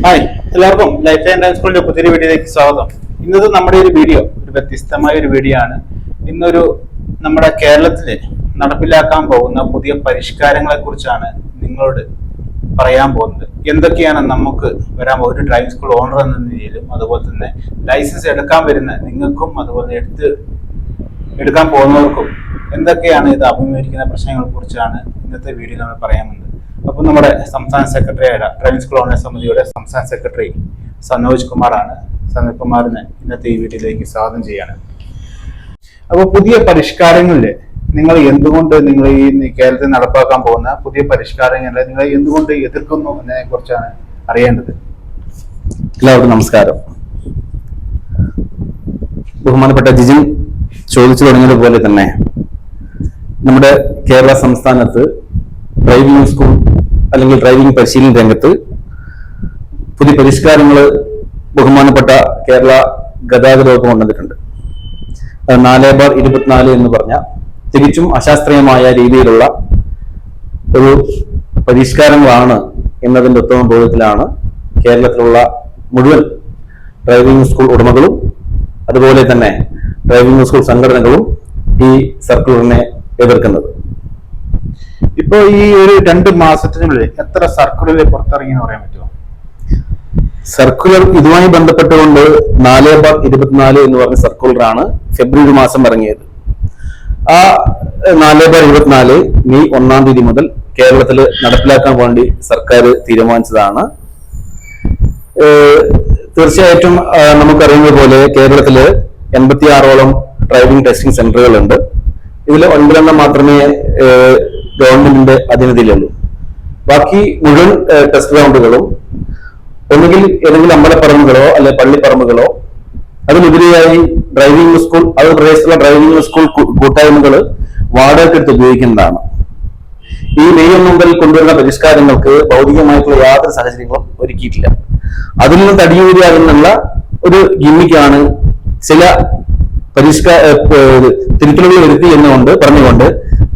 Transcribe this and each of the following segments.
Hi എല്ലാവർക്കും life line dance സ്കൂളിന്റെ പുതിയൊരു വീഡിയോയിലേക്ക് സ്വാഗതം. ഇന്നത്തെ നമ്മുടെ ഒരു വീഡിയോ ഒരു വ്യത്യസ്തമായ ഒരു വീഡിയോ ആണ്. ഇന്നൊരു നമ്മുടെ കേരളത്തിൽ നടപ്പിലാക്കാൻ പോകുന്ന പുതിയ പരിഷ്കാരങ്ങളെ കുറിച്ചാണ് നിങ്ങളോട് പറയാൻ പോകുന്നത്. എന്തൊക്കെയാണ് നമുക്ക് വരാൻ ഒരു ഡ്രൈവിംഗ് സ്കൂൾ ഓണർ എന്ന നിലയിലും അതുപോലെ തന്നെ ലൈസൻസ് എടുക്കാൻ വരുന്ന നിങ്ങൾക്കും അതുപോലെ എടുത്ത് എടുക്കാൻ പോകുന്നവർക്കും എന്തൊക്കെയാണ് ഇത് അഭിമുഖീകരിക്കുന്ന പ്രശ്നങ്ങളെ കുറിച്ചാണ് ഇന്നത്തെ വീഡിയോ നമ്മൾ പറയാമെന്നത് അപ്പോൾ നമ്മുടെ സംസ്ഥാന സെക്രട്ടറിയായ ഡ്രൈവിംഗ് സ്കൂൾ ഓണേഴ്സ് സമിതിയുടെ സംസ്ഥാന സെക്രട്ടറി സനോജ് കുമാറാണ്. സനോജ് കുമാറിനെ ഇന്നത്തെ ഈ വീട്ടിലേക്ക് സ്വാഗതം ചെയ്യാണ്. അപ്പോൾ പുതിയ പരിഷ്കാരങ്ങളിൽ നിങ്ങൾ എന്തുകൊണ്ട് നിങ്ങൾ ഈ കേരളത്തിൽ നടപ്പാക്കാൻ പോകുന്ന പുതിയ പരിഷ്കാരങ്ങളെ നിങ്ങൾ എന്തുകൊണ്ട് എതിർക്കുന്നു എന്നതിനെ കുറിച്ചാണ് അറിയേണ്ടത്? എല്ലാവർക്കും നമസ്കാരം. ബഹുമാനപ്പെട്ട ജിജിൻ ചോദിച്ചു തുടങ്ങിയതുപോലെ തന്നെ നമ്മുടെ കേരള സംസ്ഥാനത്ത് ഡ്രൈവിംഗ് സ്കൂൾ അല്ലെങ്കിൽ ഡ്രൈവിംഗ് പരിശീലന രംഗത്ത് പുതിയ പരിഷ്കാരങ്ങൾ ബഹുമാനപ്പെട്ട കേരള ഗതാഗത വകുപ്പ് കൊണ്ടുവന്നിട്ടുണ്ട്. നാല് ബാർ ഇരുപത്തിനാല് എന്ന് പറഞ്ഞ തികച്ചും അശാസ്ത്രീയമായ രീതിയിലുള്ള ഒരു പരിഷ്കാരങ്ങളാണ് എന്നതിന്റെ ഉത്തമ ബോധത്തിലാണ് കേരളത്തിലുള്ള മുഴുവൻ ഡ്രൈവിംഗ് സ്കൂൾ ഉടമകളും അതുപോലെ തന്നെ ഡ്രൈവിംഗ് സ്കൂൾ സംഘടനകളും ഈ സർക്കുലറിനെ എതിർക്കുന്നത്. ഇപ്പൊ ഈ ഒരു രണ്ട് മാസത്തിനുള്ളിൽ എത്ര സർക്കുലർ പുറത്തിറങ്ങി എന്ന് പറയാൻ പറ്റുമോ? സർക്കുലർ ഇതുമായി ബന്ധപ്പെട്ടുകൊണ്ട് നാല് ബാർ ഇരുപത്തിനാല് എന്ന് പറഞ്ഞ സർക്കുലറാണ് ഫെബ്രുവരി മാസം ഇറങ്ങിയത്. ആ നാല് ബാർ ഇരുപത്തിനാല് മെയ് ഒന്നാം തീയതി മുതൽ കേരളത്തിൽ നടപ്പിലാക്കാൻ വേണ്ടി സർക്കാർ തീരുമാനിച്ചതാണ്. തീർച്ചയായിട്ടും നമുക്കറിയുന്നത് പോലെ കേരളത്തിൽ എൺപത്തി ആറോളം ഡ്രൈവിംഗ് ടെസ്റ്റിംഗ് സെന്ററുകൾ ഉണ്ട് ഇതിൽ ഒൻപതെണ്ണം മാത്രമേ ഗവൺമെന്റിന്റെ അധീനതയിലുള്ളൂ ബാക്കി മുഴുവൻ ടെസ്റ്റ് ഗ്രൗണ്ടുകളും ഒന്നുകിൽ ഏതെങ്കിലും അമ്പലപ്പറമ്പുകളോ അല്ലെ പള്ളിപ്പറമ്പുകളോ അതിനുപരിയായി ഡ്രൈവിംഗ് സ്കൂൾ അത് പ്രദേശത്തുള്ള ഡ്രൈവിംഗ് സ്കൂൾ കൂട്ടായ്മകൾ വാടകയ്ക്ക് എടുത്ത് ഉപയോഗിക്കുന്നതാണ്. ഈ മെയ് ഒന്നുമുതൽ കൊണ്ടുവരുന്ന പരിഷ്കാരങ്ങൾക്ക് ഭൗതികമായിട്ടുള്ള യാതൊരു സാഹചര്യങ്ങളും ഒരുക്കിയിട്ടില്ല. അതിൽ നിന്ന് തടിയൂരിയാകുന്നുള്ള ഒരു ഗിമ്മിക്കാണ് ചില പരിഷ്കാര തിരുത്തലുകൾ വരുത്തി എന്നുകൊണ്ട് പറഞ്ഞുകൊണ്ട്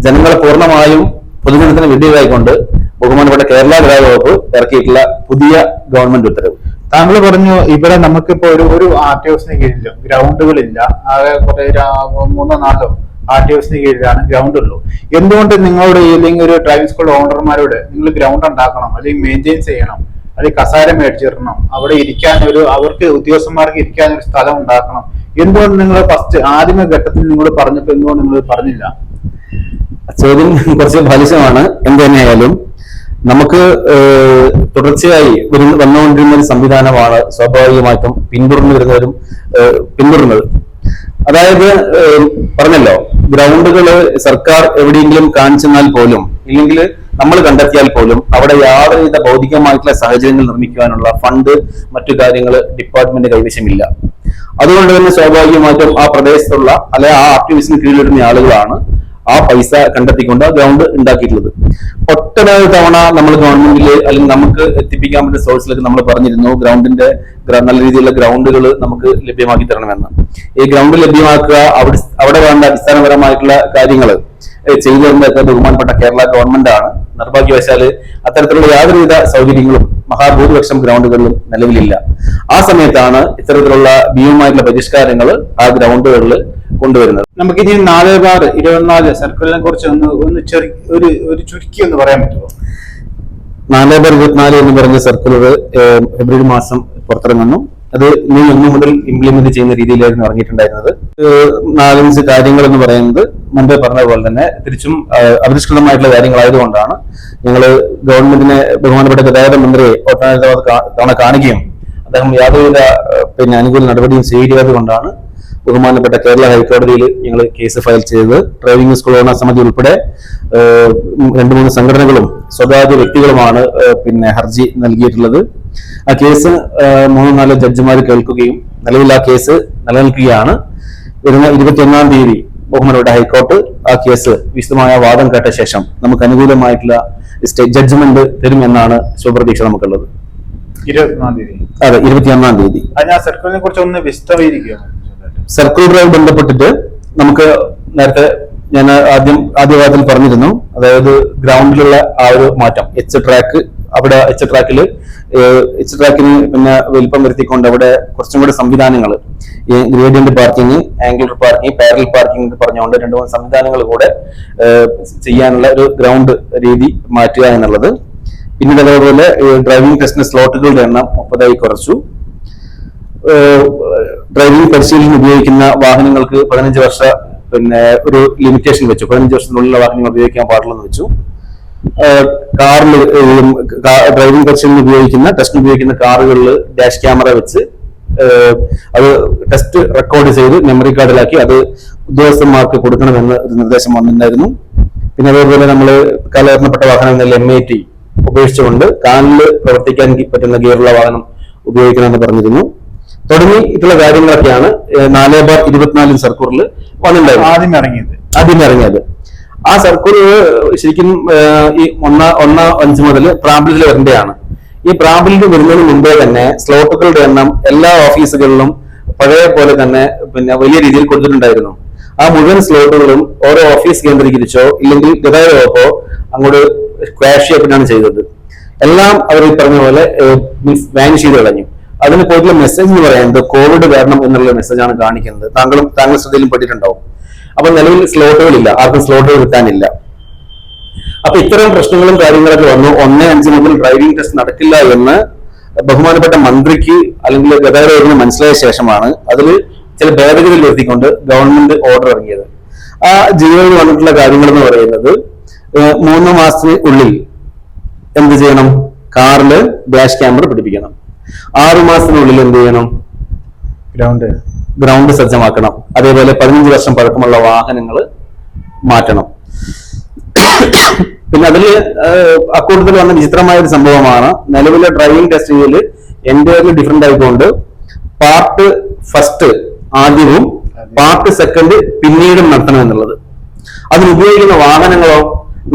ജനങ്ങളെ പൂർണമായും പൊതുജനത്തിന് വിധേയമായിക്കൊണ്ട് ബഹുമാനപ്പെട്ട കേരള ഗതാഗത വകുപ്പ് ഇറക്കിയിട്ടുള്ള പുതിയ ഗവൺമെന്റ് ഉത്തരവ്. താങ്കൾ പറഞ്ഞു ഇവിടെ നമുക്കിപ്പോ ഒരു ഒരു ആർ ടി ഒസിന് കീഴിലും ഗ്രൗണ്ടുകളില്ല. ആകെ കുറെ മൂന്നോ നാലോ ആർ ടി ഒസിന് കീഴിലാണ് ഗ്രൗണ്ട് ഉള്ളൂ എന്തുകൊണ്ട് നിങ്ങളോട് അല്ലെങ്കിൽ ഒരു ഡ്രൈവിംഗ് സ്കൂൾ ഓണർമാരോട് നിങ്ങൾ ഗ്രൗണ്ട് ഉണ്ടാക്കണം അല്ലെങ്കിൽ മെയിന്റെയിൻ ചെയ്യണം അല്ലെങ്കിൽ കസാര മേടിച്ചിടണം അവിടെ ഇരിക്കാൻ ഒരു അവർക്ക് ഉദ്യോഗസ്ഥന്മാർക്ക് ഇരിക്കാൻ ഒരു സ്ഥലം ഉണ്ടാക്കണം? എന്തുകൊണ്ട് നിങ്ങൾ ഫസ്റ്റ് ആദ്യമ ഘട്ടത്തിൽ നിങ്ങൾ പറഞ്ഞപ്പോൾ എന്തുകൊണ്ട് നിങ്ങൾ പറഞ്ഞില്ല? ചോദ്യം കുറച്ച് ബാലിശമാണ് എന്ത് തന്നെയായാലും നമുക്ക് തുടർച്ചയായി വരുന്ന വന്നുകൊണ്ടിരുന്ന ഒരു സംവിധാനമാണ് സ്വാഭാവികമായിട്ടും പിന്തുടർന്നു വരുന്നവരും പിന്തുടർന്നത്. അതായത് പറഞ്ഞല്ലോ ഗ്രൗണ്ടുകൾ സർക്കാർ എവിടെയെങ്കിലും കാണിച്ചെന്നാൽ പോലും ഇല്ലെങ്കിൽ നമ്മൾ കണ്ടെത്തിയാൽ പോലും അവിടെ യാതൊരുവിധ ഭൗതികമായിട്ടുള്ള സാഹചര്യങ്ങൾ നിർമ്മിക്കുവാനുള്ള ഫണ്ട് മറ്റു കാര്യങ്ങൾ ഡിപ്പാർട്ട്മെന്റ് കൈവശമില്ല. അതുകൊണ്ട് തന്നെ സ്വാഭാവികമായിട്ടും ആ പ്രദേശത്തുള്ള അല്ലെ ആ ആക്ടിവിസ്റ്റിന് കീഴിലിടുന്ന ആളുകളാണ് ആ പൈസ കണ്ടെത്തിക്കൊണ്ട് ഗ്രൗണ്ട് ഉണ്ടാക്കിയിട്ടുള്ളത്. ഒട്ടനവധി തവണ നമ്മൾ ഗവൺമെന്റിൽ അല്ലെങ്കിൽ നമുക്ക് എത്തിപ്പിക്കാൻ പറ്റുന്ന സോഴ്സിലൊക്കെ നമ്മൾ പറഞ്ഞിരുന്നു ഗ്രൗണ്ടിന്റെ ഗ്ര- നല്ല രീതിയിലുള്ള ഗ്രൗണ്ടുകൾ നമുക്ക് ലഭ്യമാക്കി തരണമെന്ന്. ഈ ഗ്രൗണ്ട് ലഭ്യമാക്കുക അവിടെ അവിടെ വേണ്ട അടിസ്ഥാനപരമായിട്ടുള്ള കാര്യങ്ങൾ ചെയ്തു ബഹുമാനപ്പെട്ട കേരള ഗവൺമെന്റ് ആണ്. നിർഭാഗ്യവശാൽ അത്തരത്തിലുള്ള യാതൊരുവിധ സൗകര്യങ്ങളും മഹാഭൂരിപക്ഷം ഗ്രൗണ്ടുകളിലും നിലവിലില്ല. ആ സമയത്താണ് ഇത്തരത്തിലുള്ള ഭീമമായിട്ടുള്ള പരിഷ്കാരങ്ങൾ ആ ഗ്രൗണ്ടുകളിൽ കൊണ്ടുവരുന്നത്. നമുക്ക് ഇനി നാല് ബാർ ഇരുപത്തിനാല് സർക്കിളിനെ കുറിച്ച് ഒന്ന് ഒന്ന് ചെറിയ ഒരു ഒരു ചുരുക്കി ഒന്ന് പറയാൻ പറ്റുമോ? നാല് ബാർ ഇരുപത്തിനാല് എന്ന് പറഞ്ഞ സർക്കുലർ ഫെബ്രുവരി മാസം പുറത്തിറങ്ങുന്നു. അത് മെയ് ഒന്ന് മുതൽ ഇംപ്ലിമെന്റ് ചെയ്യുന്ന രീതിയിലായിരുന്നു ഇറങ്ങിയിട്ടുണ്ടായിരുന്നത്. നാലഞ്ച് കാര്യങ്ങൾ എന്ന് പറയുന്നത് മുമ്പേ പറഞ്ഞതുപോലെ പോലെ തന്നെ തിരിച്ചും അപരിഷ്കൃതമായിട്ടുള്ള കാര്യങ്ങളായതുകൊണ്ടാണ് ഞങ്ങൾ ഗവൺമെന്റിനെ ബഹുമാനപ്പെട്ട ഗതാഗത മന്ത്രിയെ ഒട്ടനവധി തവണ കാണുകയും അദ്ദേഹം യാതൊരുവിധ പിന്നെ അനുകൂല നടപടിയും സ്വീകരിക്കാത്തത് കൊണ്ടാണ് ബഹുമാനപ്പെട്ട കേരള ഹൈക്കോടതിയിൽ ഞങ്ങൾ കേസ് ഫയൽ ചെയ്തത്. ഡ്രൈവിംഗ് സ്കൂൾ ഓണർ സമിതി ഉൾപ്പെടെ രണ്ട് മൂന്ന് സംഘടനകളും സ്വകാര്യ വ്യക്തികളുമാണ് പിന്നെ ഹർജി നൽകിയിട്ടുള്ളത്. ആ കേസ് മൂന്ന് നാലോ ജഡ്ജിമാർ കേൾക്കുകയും നിലവിൽ ആ കേസ് നിലനിൽക്കുകയാണ്. വരുന്ന ഇരുപത്തിയൊന്നാം തീയതി ബഹുമാനപ്പെട്ട ഹൈക്കോർട്ട് ആ കേസ് വിശദമായ വാദം കേട്ട ശേഷം നമുക്ക് അനുകൂലമായിട്ടുള്ള സ്റ്റേറ്റ് ജഡ്ജ്മെന്റ് തരുമെന്നാണ് ശുഭപ്രതീക്ഷ നമുക്കുള്ളത്. ഇരുപത്തിയൊന്നാം തീയതി. അതെ ഇരുപത്തിയൊന്നാം തീയതി. അത് ഞാൻ സർക്കിളിനെ കുറിച്ച് ഒന്ന് വിശദീകരിക്കുമോ സർക്കുലറുമായി ബന്ധപ്പെട്ടിട്ട് നമുക്ക് നേരത്തെ ഞാൻ ആദ്യം ആദ്യവാദത്തിൽ പറഞ്ഞിരുന്നു. അതായത് ഗ്രൗണ്ടിലുള്ള ആ ഒരു മാറ്റം. എച്ച് ട്രാക്ക് അവിടെ എച്ച് ട്രാക്കിൽ എച്ച് ട്രാക്കിന് പിന്നെ വലിപ്പം വരുത്തിക്കൊണ്ട് അവിടെ കുറച്ചും കൂടി സംവിധാനങ്ങൾ ഈ gradient parking angular parking parallel parking പറഞ്ഞുകൊണ്ട് രണ്ട് മൂന്ന് സംവിധാനങ്ങൾ കൂടെ ചെയ്യാനുള്ള ഒരു ഗ്രൗണ്ട് രീതി മാറ്റുക എന്നുള്ളത്. പിന്നീട് അതേപോലെ ഡ്രൈവിംഗ് ടെസ്റ്റിന് സ്ലോട്ടുകളുടെ എണ്ണം മുപ്പതായി കുറച്ചു. ഡ്രൈവിംഗ് പരിശീലനം ഉപയോഗിക്കുന്ന വാഹനങ്ങൾക്ക് പതിനഞ്ച് വർഷ പിന്നെ ഒരു ലിമിറ്റേഷൻ വെച്ചു. പതിനഞ്ച് വർഷത്തിനുള്ളിലുള്ള വാഹനങ്ങൾ ഉപയോഗിക്കാൻ പാടില്ലെന്ന് വെച്ചു. കാറിൽ ഡ്രൈവിംഗ് പരിശീലനം ഉപയോഗിക്കുന്ന ടെസ്റ്റ് ഉപയോഗിക്കുന്ന കാറുകളിൽ ഡാഷ് ക്യാമറ വെച്ച് അത് ടെസ്റ്റ് റെക്കോർഡ് ചെയ്ത് മെമ്മറി കാർഡിലാക്കി അത് ഉദ്യോഗസ്ഥന്മാർക്ക് കൊടുക്കണമെന്ന് ഒരു നിർദ്ദേശം വന്നിട്ടുണ്ടായിരുന്നു. പിന്നെ അതേപോലെ നമ്മൾ കലർന്നപ്പെട്ട വാഹനങ്ങളിൽ എം ഐ ടി ഉപേക്ഷിച്ചുകൊണ്ട് കാലിൽ പ്രവർത്തിക്കാൻ പറ്റുന്ന ഗിയറുള്ള വാഹനം ഉപയോഗിക്കണമെന്ന് പറഞ്ഞിരുന്നു. തുടങ്ങിയിട്ടുള്ള കാര്യങ്ങളൊക്കെയാണ് നാല് ബാർ ഇരുപത്തിനാല് സർക്കൂറിൽ വന്നിട്ടുണ്ടായിരുന്നത് ആദ്യം ഇറങ്ങിയത്. ആദ്യം ഇറങ്ങിയത്. ആ സർക്കൂർ ശരിക്കും ഈ ഒന്ന ഒന്ന അഞ്ച് മുതൽ പ്രാബല്യത്തിൽ വരേണ്ടതാണ്. ഈ പ്രാബല്യത്തിൽ വരുന്നതിന് മുമ്പേ തന്നെ സ്ലോട്ടുകളുടെ എണ്ണം എല്ലാ ഓഫീസുകളിലും പഴയ പോലെ തന്നെ പിന്നെ വലിയ രീതിയിൽ കൊടുത്തിട്ടുണ്ടായിരുന്നു. ആ മുഴുവൻ സ്ലോട്ടുകളും ഓരോ ഓഫീസ് കേന്ദ്രീകരിച്ചോ ഇല്ലെങ്കിൽ ഗതാഗത വകുപ്പോ അങ്ങോട്ട് ക്വാഷ് ചെയ്യപ്പെട്ടാണ് ചെയ്തത്. എല്ലാം അവർ ഈ പറഞ്ഞ പോലെ മീൻസ് വാനിഷ് ചെയ്ത് കളഞ്ഞു. അതിന് പോയിട്ടുള്ള മെസ്സേജ് എന്ന് പറയുന്നത് കോവിഡ് കാരണം എന്നുള്ള മെസ്സേജ് ആണ് കാണിക്കുന്നത്. താങ്കളും താങ്കൾ ശ്രദ്ധയിലും പെട്ടിട്ടുണ്ടാവും. അപ്പൊ നിലവിൽ സ്ലോട്ടുകളില്ല ആർക്കും സ്ലോട്ടുകൾ കിട്ടാനില്ല. അപ്പൊ ഇത്തരം പ്രശ്നങ്ങളും കാര്യങ്ങളൊക്കെ വന്നു. ഒന്നേ അഞ്ച് മുതൽ ഡ്രൈവിംഗ് ടെസ്റ്റ് നടക്കില്ല എന്ന് ബഹുമാനപ്പെട്ട മന്ത്രിക്ക് അല്ലെങ്കിൽ ഗതാഗത മനസ്സിലായ ശേഷമാണ് അതിൽ ചില ഭേദഗതികൾ വരുത്തിക്കൊണ്ട് ഗവൺമെന്റ് ഓർഡർ ഇറങ്ങിയത്. ആ ജിയോയിൽ വന്നിട്ടുള്ള കാര്യങ്ങൾ എന്ന് പറയുന്നത് മൂന്ന് മാസത്തിന് ഉള്ളിൽ എന്ത് ചെയ്യണം? കാറിൽ ഡാഷ് ക്യാമറ പിടിപ്പിക്കണം. ആറു മാസത്തിനുള്ളിൽ എന്ത് ചെയ്യണം? ഗ്രൗണ്ട് ഗ്രൗണ്ട് സജ്ജമാക്കണം. അതേപോലെ പതിനഞ്ച് വർഷം പഴക്കമുള്ള വാഹനങ്ങൾ മാറ്റണം. പിന്നെ അതിൽ അക്കൂട്ടത്തിൽ വന്ന വിചിത്രമായ ഒരു സംഭവമാണ്. നിലവിലെ ഡ്രൈവിംഗ് ടെസ്റ്റിംഗിൽ എന്റയർലി ഡിഫറെന്റ് ആയിക്കൊണ്ട് പാർട്ട് ഫസ്റ്റ് ആദ്യവും പാർട്ട് സെക്കൻഡ് പിന്നീടും നടത്തണം എന്നുള്ളത്. അതിനുപയോഗിക്കുന്ന വാഹനങ്ങളോ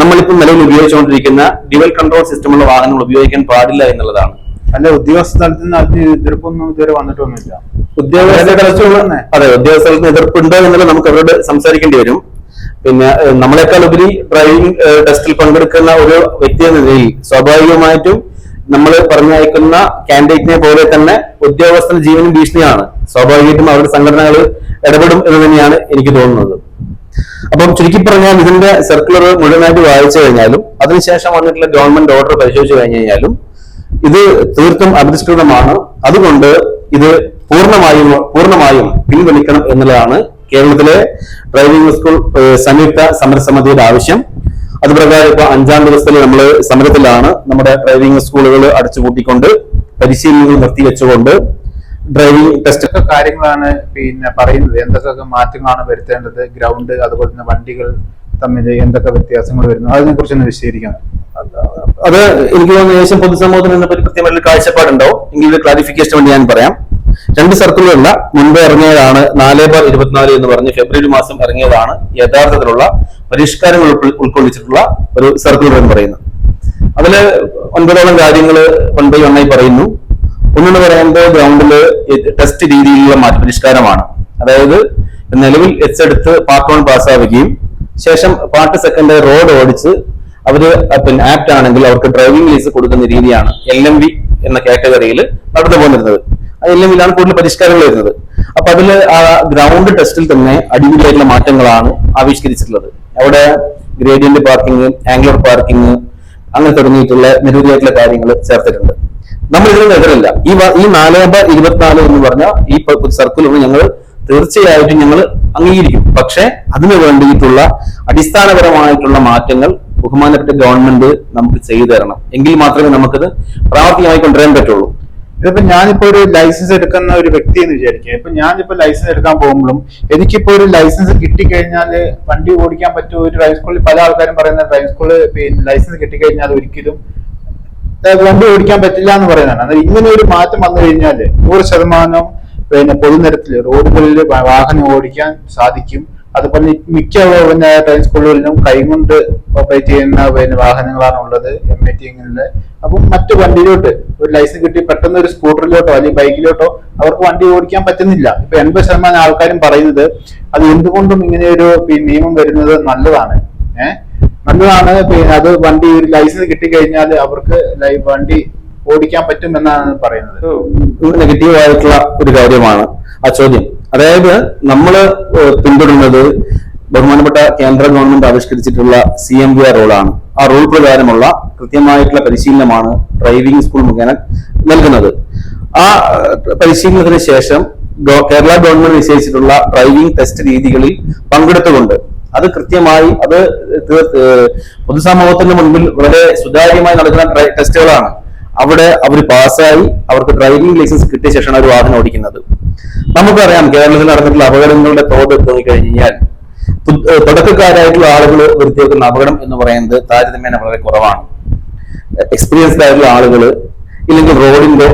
നമ്മളിപ്പോൾ നിലവിൽ ഉപയോഗിച്ചുകൊണ്ടിരിക്കുന്ന ഡ്യുവൽ കൺട്രോൾ സിസ്റ്റമുള്ള വാഹനങ്ങൾ ഉപയോഗിക്കാൻ പാടില്ല എന്നുള്ളതാണ്. അല്ല ഉദ്യോഗസ്ഥ തലത്തിൽ നിന്ന് അതിന് എതിർപ്പൊന്നും ഇതുവരെ വന്നിട്ടൊന്നുമില്ല ഉദ്യോഗസ്ഥ അതെ ഉദ്യോഗസ്ഥർക്ക് എതിർപ്പുണ്ട് എന്നുള്ളത് നമുക്ക് അവരോട് സംസാരിക്കേണ്ടി വരും. പിന്നെ നമ്മളെക്കാൾ ഉപരി ഡ്രൈവിംഗ് ടെസ്റ്റിൽ പങ്കെടുക്കുന്ന ഒരു വ്യക്തി എന്ന നിലയിൽ സ്വാഭാവികമായിട്ടും നമ്മൾ പറഞ്ഞയക്കുന്ന കാൻഡിഡേറ്റിനെ പോലെ തന്നെ ഉദ്യോഗസ്ഥന് ജീവനും ഭീഷണിയാണ്. സ്വാഭാവികമായിട്ടും അവരുടെ സംഘടനകൾ ഇടപെടും എന്ന് തന്നെയാണ് എനിക്ക് തോന്നുന്നത്. അപ്പം ചുരുക്കി പറഞ്ഞാൽ ഇതിന്റെ സർക്കുലർ മുഴുവനായിട്ട് വായിച്ചു കഴിഞ്ഞാലും അതിനുശേഷം വന്നിട്ടുള്ള ഗവൺമെന്റ് ഓർഡർ പരിശോധിച്ചു കഴിഞ്ഞു കഴിഞ്ഞാലും ഇത് തീർത്തും അധിഷ്ഠിതമാണ് അതുകൊണ്ട് ഇത് പൂർണമായും പൂർണമായും പിൻവലിക്കണം എന്നുള്ളതാണ് കേരളത്തിലെ ഡ്രൈവിംഗ് സ്കൂൾ സംയുക്ത സമരസമിതിയുടെ ആവശ്യം. അതുപ്രകാരം ഇപ്പൊ അഞ്ചാം ദിവസത്തിൽ നമ്മൾ സമരത്തിലാണ് നമ്മുടെ ഡ്രൈവിംഗ് സ്കൂളുകൾ അടച്ചുപൂട്ടിക്കൊണ്ട് പരിശീലനങ്ങൾ നിർത്തിവെച്ചുകൊണ്ട് ഡ്രൈവിംഗ് ടെസ്റ്റ് ഒക്കെ കാര്യങ്ങളാണ് പിന്നെ പറയുന്നത്? എന്തൊക്കെ മാറ്റങ്ങളാണ് വരുത്തേണ്ടത്? ഗ്രൗണ്ട് അതുപോലെ തന്നെ വണ്ടികൾ തമ്മിൽ എന്തൊക്കെ വ്യത്യാസങ്ങൾ വരുന്നു? അതിനെ കുറിച്ച് ഒന്ന് വിശദീകരിക്കാം അത് എനിക്ക് തോന്നുന്നു ഏഷ്യൻ പൊതുസമൂഹത്തിന് ഇതിനെപ്പറ്റി കൃത്യമായിട്ടുള്ള കാഴ്ചപ്പാടുണ്ടാവും. എങ്കിൽ ക്ലാരിഫിക്കേഷൻ വേണ്ടി ഞാൻ പറയാം. രണ്ട് സർക്കിളുകളല്ല മുൻപ് ഇറങ്ങിയതാണ് നാല് ബാർ ഇരുപത്തിനാല് എന്ന് പറഞ്ഞ് ഫെബ്രുവരി മാസം ഇറങ്ങിയതാണ് യഥാർത്ഥത്തിലുള്ള പരിഷ്കാരങ്ങൾ ഉൾക്കൊ- ഉൾക്കൊള്ളിച്ചിട്ടുള്ള ഒരു സർക്കിൾ എന്ന് പറയുന്നത് അതിൽ ഒൻപതോളം കാര്യങ്ങൾ വൺ ബൈ വണ്ണായി പറയുന്നു. ഒന്നെന്ന് പറയുന്നത് ഗ്രൗണ്ടിൽ ടെസ്റ്റ് രീതിയിലുള്ള മാറ്റ പരിഷ്കാരമാണ്. അതായത് നിലവിൽ എച്ച് എടുത്ത് പാർട്ട് വൺ പാസ്സാവുകയും ശേഷം പാർട്ട് സെക്കൻഡ് റോഡ് ഓടിച്ച് അവർ പിന്നെ ആപ്റ്റ് ആണെങ്കിൽ അവർക്ക് ഡ്രൈവിംഗ് ലൈസൻസ് കൊടുക്കുന്ന രീതിയാണ് എൽ എം വി എന്ന കാറ്റഗറിയിൽ നടന്നു പോന്നിരുന്നത്. എൽ എം വിയിലാണ് കൂടുതൽ പരിഷ്കാരങ്ങൾ വരുന്നത്. അപ്പൊ അതിൽ ആ ഗ്രൗണ്ട് ടെസ്റ്റിൽ തന്നെ അടിപൊളിയായിട്ടുള്ള മാറ്റങ്ങളാണ് ആവിഷ്കരിച്ചിട്ടുള്ളത്. അവിടെ ഗ്രേഡിയന്റ് പാർക്കിംഗ് ആംഗുലർ പാർക്കിംഗ് അങ്ങനെ തുടങ്ങിയിട്ടുള്ള നിരവധിയായിട്ടുള്ള കാര്യങ്ങൾ ചേർത്തിട്ടുണ്ട്. നമ്മൾ ഇതിന് എതിരല്ല. ഈ ഈ നാല് ഇരുപത്തിനാല് എന്ന് പറഞ്ഞ ഈ സർക്കിളിന് ഞങ്ങൾ തീർച്ചയായിട്ടും ഞങ്ങൾ അംഗീകരിക്കും. പക്ഷെ അതിനു വേണ്ടിയിട്ടുള്ള അടിസ്ഥാനപരമായിട്ടുള്ള മാറ്റങ്ങൾ ബഹുമാനപ്പെട്ട ഗവൺമെന്റ് നമുക്ക് ചെയ്തു തരണം. എങ്കിൽ മാത്രമേ നമുക്കത് പ്രാവർത്തികമായി കൊണ്ടുവരാൻ പറ്റുള്ളൂ. ഇതിപ്പോ ഞാനിപ്പോ ഒരു ലൈസൻസ് എടുക്കുന്ന ഒരു വ്യക്തി എന്ന് വിചാരിക്കുക. ഇപ്പൊ ഞാനിപ്പോ ലൈസൻസ് എടുക്കാൻ പോകുമ്പോഴും എനിക്കിപ്പോ ഒരു ലൈസൻസ് കിട്ടിക്കഴിഞ്ഞാൽ വണ്ടി ഓടിക്കാൻ പറ്റുമോ? ഒരു ഡ്രൈവിംഗ് സ്കൂളിൽ പല ആൾക്കാരും പറയുന്ന ഡ്രൈവിംഗ് സ്കൂളിൽ പിന്നെ ലൈസൻസ് കിട്ടിക്കഴിഞ്ഞാൽ ഒരിക്കലും വണ്ടി ഓടിക്കാൻ പറ്റില്ല എന്ന് പറയുന്നതാണ്. അതായത് ഇങ്ങനെ ഒരു മാറ്റം വന്നു കഴിഞ്ഞാൽ നൂറ് ശതമാനം പിന്നെ പൊതുനിരത്തിൽ റോഡുകളിൽ വാഹനം ഓടിക്കാൻ സാധിക്കും. അതുപോലെ മിക്ക പിന്നെ ട്രെയിൻ സ്കൂളുകളിലും കൈകൊണ്ട് ഓപ്പറേറ്റ് ചെയ്യുന്ന പിന്നെ വാഹനങ്ങളാണ് ഉള്ളത് എം ഐ ടി എങ്ങനെ അപ്പം മറ്റു വണ്ടിയിലോട്ട് ഒരു ലൈസൻസ് കിട്ടി പെട്ടെന്ന് ഒരു സ്കൂട്ടറിലോട്ടോ അല്ലെങ്കിൽ ബൈക്കിലോട്ടോ അവർക്ക് വണ്ടി ഓടിക്കാൻ പറ്റുന്നില്ല. ഇപ്പൊ എൺപത് ശതമാനം ആൾക്കാരും പറയുന്നത് അത് എന്തുകൊണ്ടും ഇങ്ങനെ ഒരു നിയമം വരുന്നത് നല്ലതാണ്. ഏഹ് നല്ലതാണ് പിന്നെ അത് വണ്ടി ഒരു ലൈസൻസ് കിട്ടിക്കഴിഞ്ഞാൽ അവർക്ക് വണ്ടി ഓടിക്കാൻ പറ്റും എന്നാണ് പറയുന്നത്. നെഗറ്റീവ് ആയിട്ടുള്ള ഒരു കാര്യമാണ്. ആ ചോദ്യം. അതായത് നമ്മൾ പിന്തുടരുന്നത് ബഹുമാനപ്പെട്ട കേന്ദ്ര ഗവൺമെന്റ് ആവിഷ്കരിച്ചിട്ടുള്ള സി എം ബി ആർ റോളാണ്. ആ റോൾ പ്രകാരമുള്ള കൃത്യമായിട്ടുള്ള പരിശീലനമാണ് ഡ്രൈവിംഗ് സ്കൂൾ മുഖേന നൽകുന്നത്. ആ പരിശീലനത്തിന് ശേഷം കേരള ഗവൺമെന്റ് നിശ്ചയിച്ചിട്ടുള്ള ഡ്രൈവിംഗ് ടെസ്റ്റ് രീതികളിൽ പങ്കെടുത്തുകൊണ്ട് അത് കൃത്യമായി അത് പൊതുസമൂഹത്തിന്റെ പൊതുസമൂഹത്തിന് മുൻപിൽ വളരെ സുതാര്യമായി നടക്കുന്ന ടെസ്റ്റുകളാണ്. അവിടെ അവർ പാസ്സായി അവർക്ക് ഡ്രൈവിംഗ് ലൈസൻസ് കിട്ടിയ ശേഷമാണ് അവർ വാഹനം ഓടിക്കുന്നത്. നമുക്കറിയാം കേരളത്തിൽ നടന്നിട്ടുള്ള അപകടങ്ങളുടെ തോത് പോയിക്കഴിഞ്ഞാൽ തുടക്കക്കാരായിട്ടുള്ള ആളുകൾ വരുത്തിയേക്കുന്ന അപകടം എന്ന് പറയുന്നത് താരതമ്യേന വളരെ കുറവാണ്. എക്സ്പീരിയൻസ്ഡ് ആയിട്ടുള്ള ആളുകൾ ഇല്ലെങ്കിൽ റോഡിന്റെ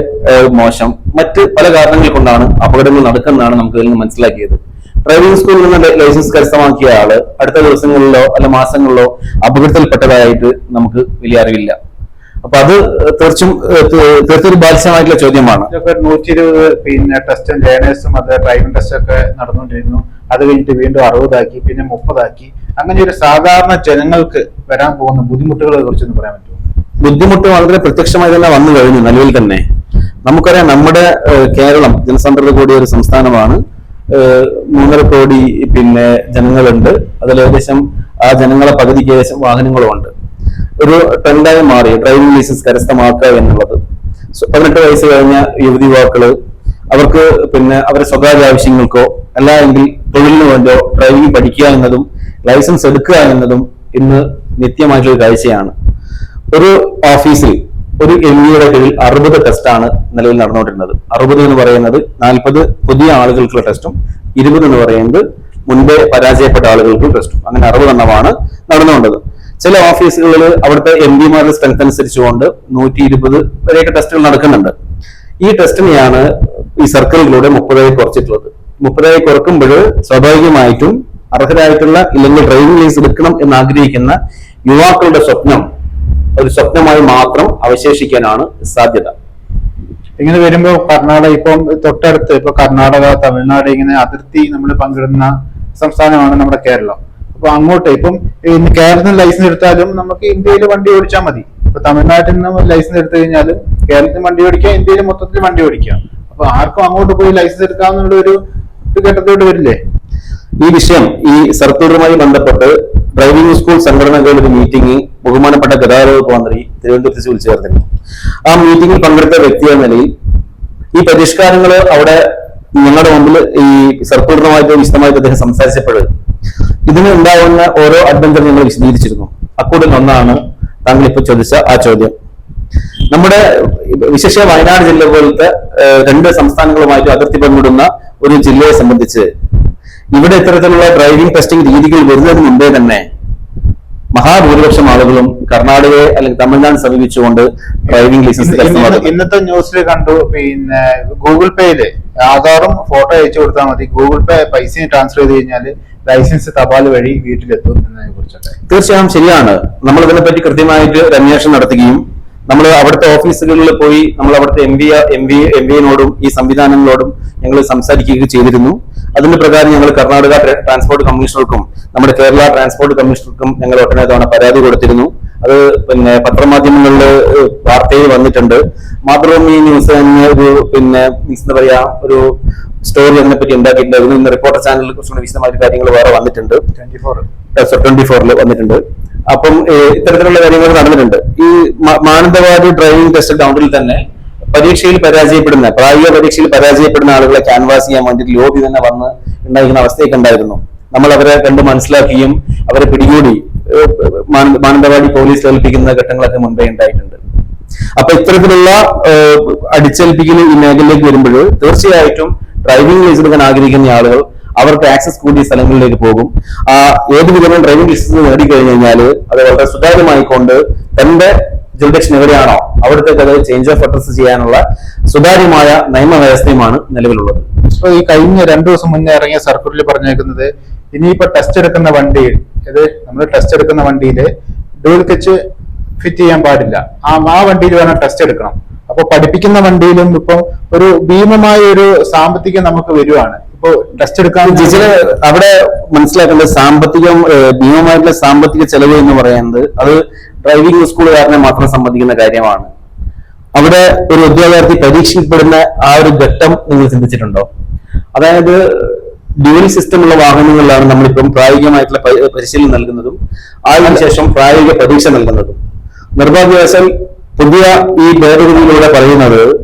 മോശം മറ്റ് പല കാരണങ്ങൾ കൊണ്ടാണ് അപകടങ്ങൾ നടക്കുന്നതാണ് നമുക്ക് ഇതിൽ നിന്ന് മനസ്സിലാക്കിയത്. ഡ്രൈവിംഗ് സ്കൂളിൽ നിന്ന് ലൈസൻസ് കരസ്ഥമാക്കിയ ആൾ അടുത്ത ദിവസങ്ങളിലോ അല്ല മാസങ്ങളിലോ അപകടത്തിൽപ്പെട്ടതായിട്ട് നമുക്ക് വലിയ അറിവില്ല. അപ്പൊ അത് തീർച്ചും തീർച്ചയായും ബാധ്യമായിട്ടുള്ള ചോദ്യമാണ്. നൂറ്റി ഇരുപത് പിന്നെ ടെസ്റ്റും ലേണേഴ്സും അത് ഡ്രൈവിംഗ് ടെസ്റ്റ് ഒക്കെ നടന്നുകൊണ്ടിരുന്നു. അത് കഴിഞ്ഞിട്ട് വീണ്ടും അറുപതാക്കി പിന്നെ മുപ്പതാക്കി. അങ്ങനെ ഒരു സാധാരണ ജനങ്ങൾക്ക് വരാൻ പോകുന്ന ബുദ്ധിമുട്ടുകളെ കുറിച്ചൊന്ന് പറയാൻ പറ്റുമോ? ബുദ്ധിമുട്ട് വളരെ പ്രത്യക്ഷമായി തന്നെ വന്നു കഴിഞ്ഞു നിലവിൽ തന്നെ. നമുക്കറിയാം നമ്മുടെ കേരളം ജനസാന്ദ്രത കൂടിയ ഒരു സംസ്ഥാനമാണ്. മൂന്നര കോടി പിന്നെ ജനങ്ങളുണ്ട്. അതിൽ ഏകദേശം ആ ജനങ്ങളെ പകുതിക്ക് ഏകദേശം വാഹനങ്ങളും ഉണ്ട് ഒരു ട്രെൻഡായി മാറി. ഡ്രൈവിംഗ് ലൈസൻസ് കരസ്ഥമാക്കുക എന്നുള്ളത്. പതിനെട്ട് വയസ്സ് കഴിഞ്ഞ യുവതി യുവാക്കൾ അവർക്ക് പിന്നെ അവരുടെ സ്വകാര്യ ആവശ്യങ്ങൾക്കോ അല്ല എങ്കിൽ തൊഴിലിന് വേണ്ടിയോ ഡ്രൈവിംഗ് പഠിക്കുക എന്നതും ലൈസൻസ് എടുക്കുക എന്നതും ഇന്ന് നിത്യമായിട്ടുള്ള കാഴ്ചയാണ്. ഒരു ഓഫീസിൽ ഒരു എം ഇയുടെ കീഴിൽ അറുപത് ടെസ്റ്റാണ് നിലവിൽ നടന്നുകൊണ്ടിരുന്നത്. അറുപത് എന്ന് പറയുന്നത് നാൽപ്പത് പുതിയ ആളുകൾക്കുള്ള ടെസ്റ്റും ഇരുപത് എന്ന് പറയുന്നത് മുൻപേ പരാജയപ്പെട്ട ആളുകൾക്കും ടെസ്റ്റും അങ്ങനെ അറുപതെണ്ണമാണ് നടന്നുകൊണ്ടത്. ചില ഓഫീസുകളിൽ അവിടുത്തെ എം പിമാരുടെ സ്ട്രെങ്ത് അനുസരിച്ചുകൊണ്ട് നൂറ്റി ഇരുപത് വരെയൊക്കെ ടെസ്റ്റുകൾ നടക്കുന്നുണ്ട്. ഈ ടെസ്റ്റിനെയാണ് ഈ സർക്കിളിലൂടെ മുപ്പതായി കുറച്ചിട്ടുള്ളത്. മുപ്പതായി കുറക്കുമ്പോൾ സ്വാഭാവികമായിട്ടും അർഹരായിട്ടുള്ള ഇല്ലെങ്കിൽ ഡ്രൈവിംഗ് ലൈസൻസ് എടുക്കണം എന്ന് ആഗ്രഹിക്കുന്ന യുവാക്കളുടെ സ്വപ്നം ഒരു സ്വപ്നമായി മാത്രം അവശേഷിക്കാനാണ് സാധ്യത. ഇങ്ങനെ വരുമ്പോൾ കർണാടക ഇപ്പം തൊട്ടടുത്ത് ഇപ്പൊ കർണാടക തമിഴ്നാട് ഇങ്ങനെ അതിർത്തി നമ്മൾ പങ്കിടുന്ന സംസ്ഥാനമാണ് നമ്മുടെ കേരളം. അപ്പൊ അങ്ങോട്ട്. ഇപ്പം കേരളത്തിൽ ലൈസൻസ് എടുത്താലും നമുക്ക് ഇന്ത്യയിൽ വണ്ടി ഓടിച്ചാൽ മതി. ഇപ്പൊ തമിഴ്നാട്ടിൽ നിന്ന് ലൈസൻസ് എടുത്തു കഴിഞ്ഞാലും കേരളത്തിൽ വണ്ടി ഓടിക്കാം ഇന്ത്യയിൽ മൊത്തത്തിൽ വണ്ടി ഓടിക്കാം അപ്പൊ ആർക്കും അങ്ങോട്ട് പോയി ലൈസൻസ് എടുക്കാന്നുള്ള ഒരു ഘട്ടത്തോട്ട് വരില്ലേ? ഈ വിഷയം ഈ സർക്കിളുമായി ബന്ധപ്പെട്ട് ഡ്രൈവിംഗ് സ്കൂൾ സംഘടനകളുടെ ഒരു മീറ്റിംഗ് ബഹുമാനപ്പെട്ട ഗതാഗത വകുപ്പ് മന്ത്രി തിരുവനന്തപുരത്ത് വിളിച്ചു ചേർത്തിരുന്നു. ആ മീറ്റിംഗിൽ പങ്കെടുത്ത വ്യക്തി എന്ന നിലയിൽ ഈ പരിഷ്കാരങ്ങൾ അവിടെ ഞങ്ങളുടെ മുമ്പിൽ ഈ സർക്കുലറുമായിട്ട് വിശദമായിട്ട് അദ്ദേഹം സംസാരിച്ചപ്പോൾ ഇതിന് ഉണ്ടാകുന്ന ഓരോ അഡ്വഞ്ചർ ഞങ്ങൾ വിശദീകരിച്ചിരുന്നു. അക്കൂടിൽ ഒന്നാണ് താങ്കൾ ഇപ്പൊ ചോദിച്ച ആ ചോദ്യം. നമ്മുടെ വിശേഷ വയനാട് ജില്ല പോലത്തെ രണ്ട് സംസ്ഥാനങ്ങളുമായിട്ട് അതിർത്തി പങ്കിടുന്ന ഒരു ജില്ലയെ സംബന്ധിച്ച് ഇവിടെ ഇത്തരത്തിലുള്ള ഡ്രൈവിംഗ് ടെസ്റ്റിംഗ് രീതികൾ വരുന്നതിന് മുമ്പേ തന്നെ മഹാഭൂരിപക്ഷം ആളുകളും കർണാടകയെ അല്ലെങ്കിൽ തമിഴ്നാട് സമീപിച്ചുകൊണ്ട് ഡ്രൈവിംഗ് ലൈസൻസ് ഇന്ന് ഇന്ന് ഇന്നത്തെ ന്യൂസിൽ കണ്ടു പിന്നെ ഗൂഗിൾ പേയിൽ ആധാറും ഫോട്ടോ അയച്ചു കൊടുത്താൽ മതി. ഗൂഗിൾ പേ പൈസ ട്രാൻസ്ഫർ ചെയ്ത് കഴിഞ്ഞാൽ ലൈസൻസ് തപാൽ വഴി വീട്ടിലെത്തും എന്നതിനെ കുറിച്ചൊക്കെ. തീർച്ചയായും ശരിയാണ്. നമ്മൾ ഇതിനെപ്പറ്റി കൃത്യമായിട്ട് ഒരു അന്വേഷണം നടത്തുകയും നമ്മൾ അവിടുത്തെ ഓഫീസുകളിൽ പോയി നമ്മൾ അവിടുത്തെ M B M B M പിനോടും ഈ സംവിധാനങ്ങളോടും ഞങ്ങൾ സംസാരിക്കുകയും ചെയ്തിരുന്നു. അതിന്റെ പ്രകാരം ഞങ്ങൾ കർണാടക ട്രാൻസ്പോർട്ട് കമ്മീഷണർക്കും നമ്മുടെ കേരള ട്രാൻസ്പോർട്ട് കമ്മീഷണർക്കും ഞങ്ങൾ ഒട്ടനെ തവണ പരാതി കൊടുത്തിരുന്നു. അത് പിന്നെ പത്രമാധ്യമങ്ങളിൽ വാർത്തയിൽ വന്നിട്ടുണ്ട്. മാതൃഭൂമി ന്യൂസ് തന്നെ ഒരു പിന്നെ മീൻസ് എന്താ പറയാ ഒരു സ്റ്റോറി അതിനെപ്പറ്റി ഉണ്ടാക്കിയിട്ടുണ്ടായിരുന്നു. ഇന്ന് റിപ്പോർട്ടർ ചാനലിൽ കുറച്ചുകൂടി വിശദമായിട്ട് കാര്യങ്ങൾ വേറെ വന്നിട്ടുണ്ട്. ട്വന്റി ഫോർ ട്വന്റി ഫോറിൽ വന്നിട്ടുണ്ട്. അപ്പം ഇത്തരത്തിലുള്ള കാര്യങ്ങൾ നടന്നിട്ടുണ്ട്. ഈ മാനന്തവാടി ഡ്രൈവിംഗ് ടെസ്റ്റ് ഗ്രൗണ്ടിൽ തന്നെ പരീക്ഷയിൽ പരാജയപ്പെടുന്ന പ്രായോഗിക പരീക്ഷയിൽ പരാജയപ്പെടുന്ന ആളുകളെ ക്യാൻവാസ് ചെയ്യാൻ വേണ്ടിയിട്ട് ലോബി തന്നെ വന്ന് ഉണ്ടായിരിക്കുന്ന അവസ്ഥയൊക്കെ ഉണ്ടായിരുന്നു. നമ്മൾ അവരെ കണ്ട് മനസ്സിലാക്കുകയും അവരെ പിടികൂടി മാനന്തവാടി പോലീസ് ഏൽപ്പിക്കുന്ന ഘട്ടങ്ങളൊക്കെ മുൻപേ ഉണ്ടായിട്ടുണ്ട്. അപ്പൊ ഇത്തരത്തിലുള്ള അടിച്ചേൽപ്പിക്കുന്ന ഈ മേഖലയിലേക്ക് വരുമ്പോൾ തീർച്ചയായിട്ടും ഡ്രൈവിംഗ് ലൈസൻസ് എടുക്കാൻ ആഗ്രഹിക്കുന്ന ആളുകൾ അവർക്ക് ആക്സസ് കൂടിയ സ്ഥലങ്ങളിലേക്ക് പോകും. ആ ഏത് വിധമാണ് ഡ്രൈവിംഗ് ലൈസൻസ് നേടിക്കഴിഞ്ഞു കഴിഞ്ഞാൽ അത് വളരെ സുതാര്യമായിക്കൊണ്ട് തന്റെ ജുഡിക്ഷൻ എവിടെയാണോ അവിടുത്തെ ചേഞ്ച് ഓഫ് അഡ്രസ് ചെയ്യാനുള്ള സുതാര്യമായ നിയമവ്യവസ്ഥയുമാണ് നിലവിലുള്ളത്. ഇപ്പൊ ഈ കഴിഞ്ഞ രണ്ടു ദിവസം മുന്നേ ഇറങ്ങിയ സർക്കുലറിൽ പറഞ്ഞേക്കുന്നത് ഇനിയിപ്പോ ടെസ്റ്റ് എടുക്കുന്ന വണ്ടിയിൽ ഇത് നമ്മൾ ടെസ്റ്റ് എടുക്കുന്ന വണ്ടിയിൽ ഡ്യൂൽ കച്ച് ഫിറ്റ് ചെയ്യാൻ പാടില്ല. ആ ആ വണ്ടിയിൽ വേണം ടെസ്റ്റ് എടുക്കണം. അപ്പൊ പഠിപ്പിക്കുന്ന വണ്ടിയിലും ഇപ്പം ഒരു ഭീമമായ ഒരു സാമ്പത്തികം നമുക്ക് വരുവാണ്. ഇപ്പോ ടെസ്റ്റ് എടുക്കാൻ ജിജിൽ അവിടെ മനസ്സിലാക്കേണ്ടത് സാമ്പത്തികം ഭീമമായിട്ടുള്ള സാമ്പത്തിക ചെലവ് എന്ന് പറയുന്നത് അത് ഡ്രൈവിംഗ് സ്കൂളുകാരനെ മാത്രം സംബന്ധിക്കുന്ന കാര്യമാണ്. അവിടെ ഒരു ഉദ്യോഗാർത്ഥി പരീക്ഷിക്കപ്പെടുന്ന ആ ഒരു ഘട്ടം നിങ്ങൾ ചിന്തിച്ചിട്ടുണ്ടോ? അതായത് ഡ്യൂൽ സിസ്റ്റം ഉള്ള വാഹനങ്ങളിലാണ് നമ്മളിപ്പം പ്രായോഗികമായിട്ടുള്ള പരി- പരിശീലനം നൽകുന്നതും അതിനുശേഷം പ്രായോഗിക പരീക്ഷ നൽകുന്നതും. നിർഭാഗ്യവശാൽ പുതിയ ഈ ഭേദഗതിയിലൂടെ പറയുന്നത്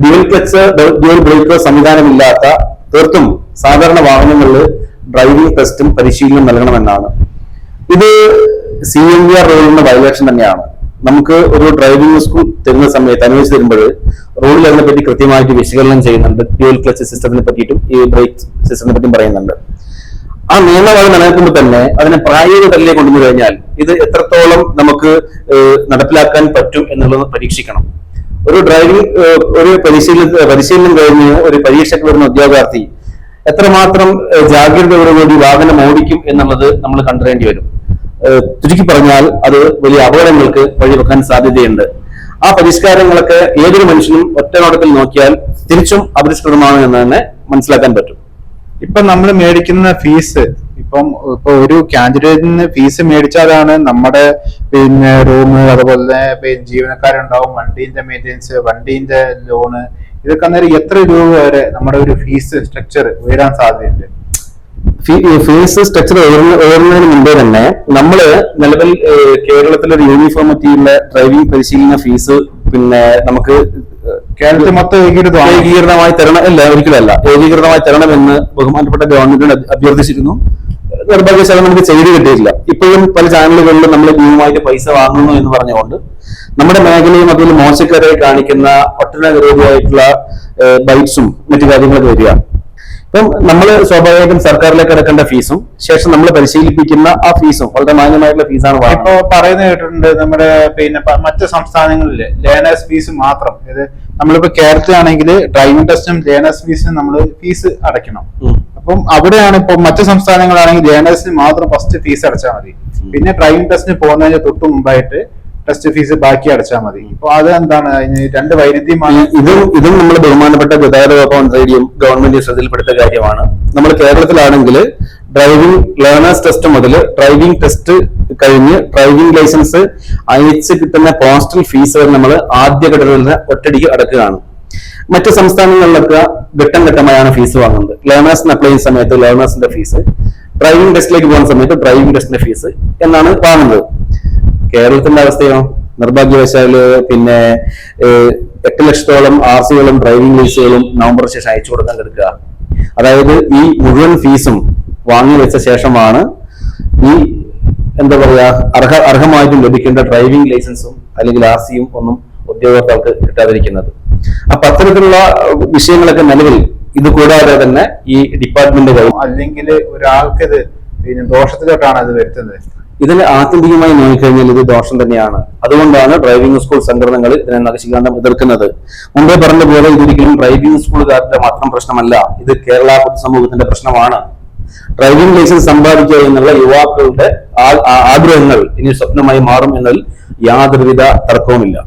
ഡ്യുവൽ ക്ലച്ച് ഡ്യുവൽ ബ്രേക്ക് സംവിധാനമില്ലാത്ത തീർത്തും സാധാരണ വാഹനങ്ങളിൽ ഡ്രൈവിംഗ് ടെസ്റ്റും പരിശീലനം നൽകണമെന്നാണ്. ഇത് സി എം വി ആർ റൂളിന്റെ വയലേഷൻ തന്നെയാണ്. നമുക്ക് ഒരു ഡ്രൈവിംഗ് സ്കൂൾ തരുന്ന സമയത്ത് അനുവദിച്ച് തരുമ്പോൾ റോഡിൽ അതിനെ പറ്റി കൃത്യമായിട്ട് വിശകലനം ചെയ്യുന്നുണ്ട്. ഡ്യൂൽ ക്ലച്ച് സിസ്റ്റത്തിനെ പറ്റിയിട്ടും ഈ ബ്രേക്ക് സിസ്റ്റത്തിനെ പറ്റിയും പറയുന്നുണ്ട്. ആ നിയമം അത് നിലനിൽക്കുമ്പോൾ തന്നെ അതിനെ പ്രായോഗിക തലയിലേക്ക് കൊണ്ടുവന്നു കഴിഞ്ഞാൽ ഇത് എത്രത്തോളം നമുക്ക് നടപ്പിലാക്കാൻ പറ്റും എന്നുള്ളത് പരീക്ഷിക്കണം. ഒരു ഡ്രൈവിംഗ് ഒരു പരിശീലന പരിശീലനം കഴിഞ്ഞ് ഒരു പരീക്ഷയ്ക്ക് വരുന്ന ഉദ്യോഗാർത്ഥി എത്രമാത്രം ജാഗ്രതയോടുകൂടി വാഹനം ഓടിക്കും എന്നുള്ളത് നമ്മൾ കണ്ടറിയേണ്ടി വരും. ചുരുക്കി പറഞ്ഞാൽ അത് വലിയ അപകടങ്ങൾക്ക് വഴിവെക്കാൻ സാധ്യതയുണ്ട്. ആ പരിഷ്കാരങ്ങളൊക്കെ ഏതൊരു മനുഷ്യനും ഒറ്റ നോട്ടത്തിൽ നോക്കിയാൽ തിരിച്ചും അപരിഷ്കൃതമാണ് എന്ന് തന്നെ മനസ്സിലാക്കാൻ പറ്റും. ഇപ്പൊ നമ്മൾ മേടിക്കുന്ന ഫീസ് ഇപ്പം ഇപ്പൊ ഒരു കാൻഡിഡേറ്റിന് ഫീസ് മേടിച്ചാലാണ് നമ്മുടെ പിന്നെ റൂം അതുപോലെ തന്നെ ജീവനക്കാരുണ്ടാവും വണ്ടീന്റെ മെയിന്റെനൻസ് വണ്ടീന്റെ ലോണ് ഇതൊക്കെ അന്നേരം എത്ര രൂപ വരെ നമ്മുടെ ഒരു ഫീസ് സ്ട്രക്ചർ ഉയരാൻ സാധ്യതയുണ്ട്? ഫീസ് സ്ട്രക്ചർ ഉയർന്നതിന് മുമ്പേ തന്നെ നമ്മൾ നിലവിൽ കേരളത്തിൽ കേരളത്തിലെ ഒരു യൂണിഫോമിറ്റിയുള്ള ഡ്രൈവിംഗ് പരിശീലന ഫീസ് പിന്നെ നമുക്ക് കേരളത്തിൽ മൊത്തം ഏകീകൃത ഏകീകൃതമായി തരണം അല്ല. ഒരിക്കലല്ല ഏകീകൃതമായി തരണമെന്ന് ബഹുമാനപ്പെട്ട ഗവൺമെന്റിനോട് അഭ്യർത്ഥിച്ചിരുന്നു. നിർഭാഗ്യശാലം നമുക്ക് ചെയ്തു കിട്ടിയിട്ടില്ല. ഇപ്പോഴും പല ചാനലുകളിലും നമ്മൾ ഭീമമായിട്ട് പൈസ വാങ്ങുന്നു എന്ന് പറഞ്ഞുകൊണ്ട് നമ്മുടെ മേഖലയും അതിൽ മോശക്കാരായി കാണിക്കുന്ന ഒട്ടനവധി രൂപമായിട്ടുള്ള ബൈക്സും മറ്റു കാര്യങ്ങളൊക്കെ വരിക. ഇപ്പം നമ്മൾ സ്വാഭാവികമായിട്ടും സർക്കാരിലേക്ക് അടക്കേണ്ട ഫീസും ശേഷം നമ്മൾ പരിശീലിപ്പിക്കുന്ന ആ ഫീസും വളരെ മാന്യമായിട്ടുള്ള ഫീസാണ് ഇപ്പൊ പറയുന്ന കേട്ടിട്ടുണ്ട് നമ്മുടെ പിന്നെ മറ്റ് സംസ്ഥാനങ്ങളിൽ ലേണേഴ്സ് ഫീസ് മാത്രം. ഇത് നമ്മളിപ്പോ കേരളത്തിലാണെങ്കിൽ ഡ്രൈവിംഗ് ടെസ്റ്റും ലേണേഴ്സ് ഫീസും നമ്മൾ ഫീസ് അടയ്ക്കണം. അപ്പം അവിടെയാണ് ഇപ്പൊ മറ്റു സംസ്ഥാനങ്ങളാണെങ്കിൽ ലേണേഴ്സിന് മാത്രം ഫസ്റ്റ് ഫീസ് അടച്ചാൽ മതി. പിന്നെ ഡ്രൈവിംഗ് ടെസ്റ്റിന് പോകുന്നതിന് തൊട്ട് മുമ്പായിട്ട് ടെസ്റ്റ് ഫീസ് ബാക്കി അടച്ചാൽ മതി. ഇപ്പൊ അത് എന്താണ്? രണ്ട് വൈരുദ്ധ്യമാണ്. ഇത് ഇതും നമ്മൾ ബഹുമാനപ്പെട്ട ഗതാഗത വകുപ്പ് മന്ത്രിയുടെയും ഗവൺമെന്റ് ശ്രദ്ധയിൽപ്പെടുത്ത കാര്യമാണ്. നമ്മൾ കേരളത്തിലാണെങ്കിൽ ഡ്രൈവിംഗ് ലേണേഴ്സ് ടെസ്റ്റ് മുതൽ ഡ്രൈവിംഗ് ടെസ്റ്റ് കഴിഞ്ഞ് ഡ്രൈവിംഗ് ലൈസൻസ് അയച്ച് കിട്ടുന്ന പോസ്റ്റൽ ഫീസ് വരെ നമ്മൾ ആദ്യഘട്ടത്തിൽ നിന്ന് ഒറ്റടിക്ക് അടക്കുകയാണ്. മറ്റ് സംസ്ഥാനങ്ങളിലൊക്കെ ഘട്ടം ഘട്ടമായാണ് ഫീസ് വാങ്ങുന്നത്. ലേണേഴ്സിന് അപ്ലൈ ചെയ്യുന്ന സമയത്ത് ലേണേഴ്സിന്റെ ഫീസ് ഡ്രൈവിംഗ് ടെസ്റ്റിലേക്ക് പോകുന്ന സമയത്ത് ഡ്രൈവിംഗ് ടെസ്റ്റിന്റെ ഫീസ് എന്നാണ് വാങ്ങുന്നത്. കേരളത്തിന്റെ അവസ്ഥയോ? നിർഭാഗ്യവശാൽ പിന്നെ എട്ട് ലക്ഷത്തോളം ആർ സികളും ഡ്രൈവിംഗ് ലൈസുകളും നവംബർ ശേഷം അയച്ചു കൊടുക്കാൻ കിടക്കുക അതായത് ഈ മുഴുവൻ ഫീസും വാങ്ങി വെച്ച ശേഷമാണ് ഈ എന്താ പറയാ അർഹ അർഹമായിട്ടും ലഭിക്കേണ്ട ഡ്രൈവിംഗ് ലൈസൻസും അല്ലെങ്കിൽ ആർ സിയും ഒന്നും ഉദ്യോഗസ്ഥർക്ക് കിട്ടാതിരിക്കുന്നത്. അപ്പൊ അത്തരത്തിലുള്ള വിഷയങ്ങളൊക്കെ നിലവിൽ ഇത് കൂടാതെ തന്നെ ഈ ഡിപ്പാർട്ട്മെന്റ് അല്ലെങ്കിൽ ഒരാൾക്ക് ഇത് പിന്നെ ദോഷത്തിലോട്ടാണ് അത് വരുത്തുന്നത്. ഇതിനെ ആത്യന്തികമായി നോക്കിക്കഴിഞ്ഞാൽ ഇത് ദോഷം തന്നെയാണ്. അതുകൊണ്ടാണ് ഡ്രൈവിംഗ് സ്കൂൾ സംഘടനകൾ ഇതിനെ നഖശികാന്തം എതിർക്കുന്നത്. മുമ്പേ പറഞ്ഞ പോലെ ഇതൊരിക്കലും ഡ്രൈവിംഗ് സ്കൂളുകാരുടെ മാത്രം പ്രശ്നമല്ല. ഇത് കേരള പൊതുസമൂഹത്തിന്റെ പ്രശ്നമാണ്. ഡ്രൈവിംഗ് ലൈസൻസ് സമ്പാദിക്കുക എന്നുള്ള യുവാക്കളുടെ ആഗ്രഹങ്ങൾ ഇനി സ്വപ്നമായി മാറും എന്നതിൽ യാതൊരുവിധ തർക്കവുമില്ല.